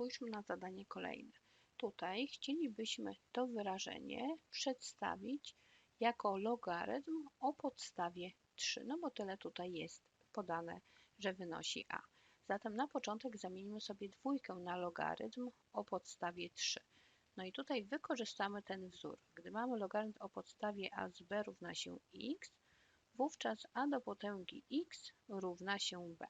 spójrzmy na zadanie kolejne. Tutaj chcielibyśmy to wyrażenie przedstawić jako logarytm o podstawie 3, no bo tyle tutaj jest podane, że wynosi a. Zatem na początek zamieńmy sobie dwójkę na logarytm o podstawie 3. No i tutaj wykorzystamy ten wzór. Gdy mamy logarytm o podstawie a z b równa się x, wówczas a do potęgi x równa się b.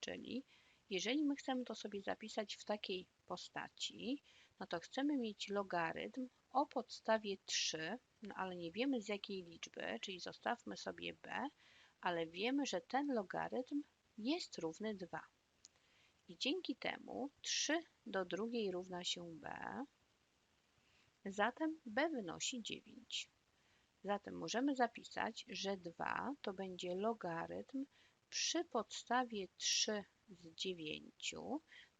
Czyli jeżeli my chcemy to sobie zapisać w takiej postaci, no to chcemy mieć logarytm o podstawie 3, no ale nie wiemy z jakiej liczby, czyli zostawmy sobie b, ale wiemy, że ten logarytm jest równy 2. I dzięki temu 3 do drugiej równa się b, zatem b wynosi 9. Zatem możemy zapisać, że 2 to będzie logarytm przy podstawie 3 z 9.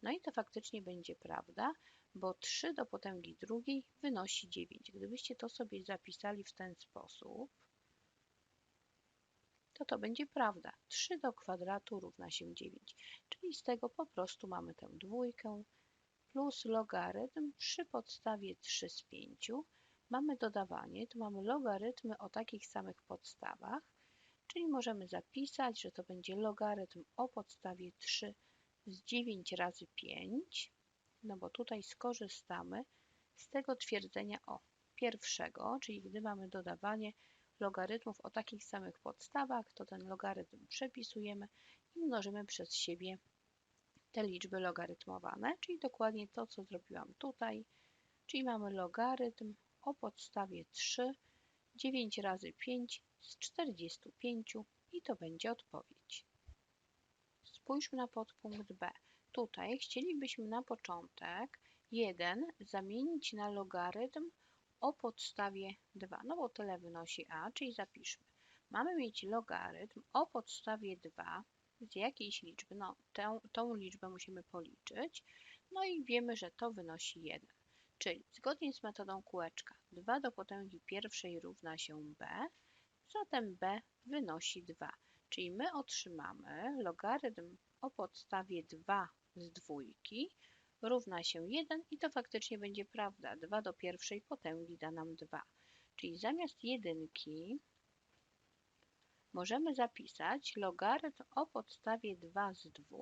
No i to faktycznie będzie prawda, bo 3 do potęgi drugiej wynosi 9. Gdybyście to sobie zapisali w ten sposób, to to będzie prawda. 3 do kwadratu równa się 9. Czyli z tego po prostu mamy tę dwójkę plus logarytm przy podstawie 3 z 5. Mamy dodawanie, tu mamy logarytmy o takich samych podstawach, czyli możemy zapisać, że to będzie logarytm o podstawie 3 z 9 razy 5, no bo tutaj skorzystamy z tego twierdzenia o pierwszego, czyli gdy mamy dodawanie logarytmów o takich samych podstawach, to ten logarytm przepisujemy i mnożymy przez siebie te liczby logarytmowane, czyli dokładnie to, co zrobiłam tutaj, czyli mamy logarytm o podstawie 3, 9 razy 5 z 45 i to będzie odpowiedź. Spójrzmy na podpunkt B. Tutaj chcielibyśmy na początek 1 zamienić na logarytm o podstawie 2, no bo tyle wynosi a, czyli zapiszmy. Mamy mieć logarytm o podstawie 2 z jakiejś liczby, no tę, tą liczbę musimy policzyć, no i wiemy, że to wynosi 1. Czyli zgodnie z metodą kółeczka 2 do potęgi pierwszej równa się b, zatem b wynosi 2. Czyli my otrzymamy logarytm o podstawie 2 z dwójki równa się 1 i to faktycznie będzie prawda. 2 do pierwszej potęgi da nam 2. Czyli zamiast jedynki możemy zapisać logarytm o podstawie 2 z 2.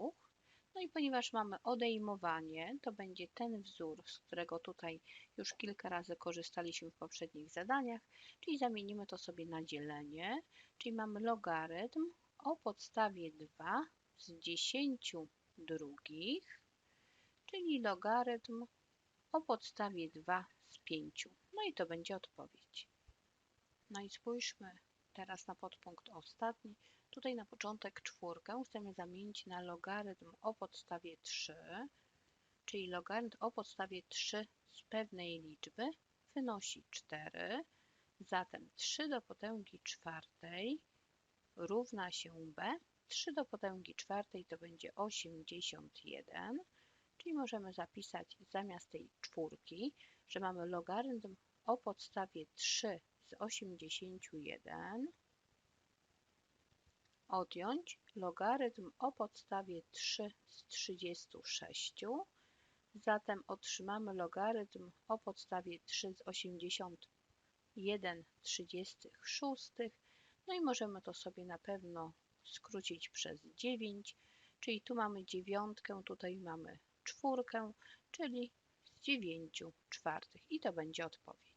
No i ponieważ mamy odejmowanie, to będzie ten wzór, z którego tutaj już kilka razy korzystaliśmy w poprzednich zadaniach, czyli zamienimy to sobie na dzielenie, czyli mamy logarytm o podstawie 2 z 10 drugich, czyli logarytm o podstawie 2 z 5. No i to będzie odpowiedź. No i spójrzmy teraz na podpunkt ostatni. Tutaj na początek czwórkę chcemy zamienić na logarytm o podstawie 3, czyli logarytm o podstawie 3 z pewnej liczby wynosi 4. Zatem 3 do potęgi czwartej równa się b. 3 do potęgi czwartej to będzie 81, czyli możemy zapisać zamiast tej czwórki, że mamy logarytm o podstawie 3 z 81, odjąć logarytm o podstawie 3 z 36, zatem otrzymamy logarytm o podstawie 3 z 81 36, no i możemy to sobie na pewno skrócić przez 9, czyli tu mamy dziewiątkę, tutaj mamy czwórkę, czyli z 9 czwartych i to będzie odpowiedź.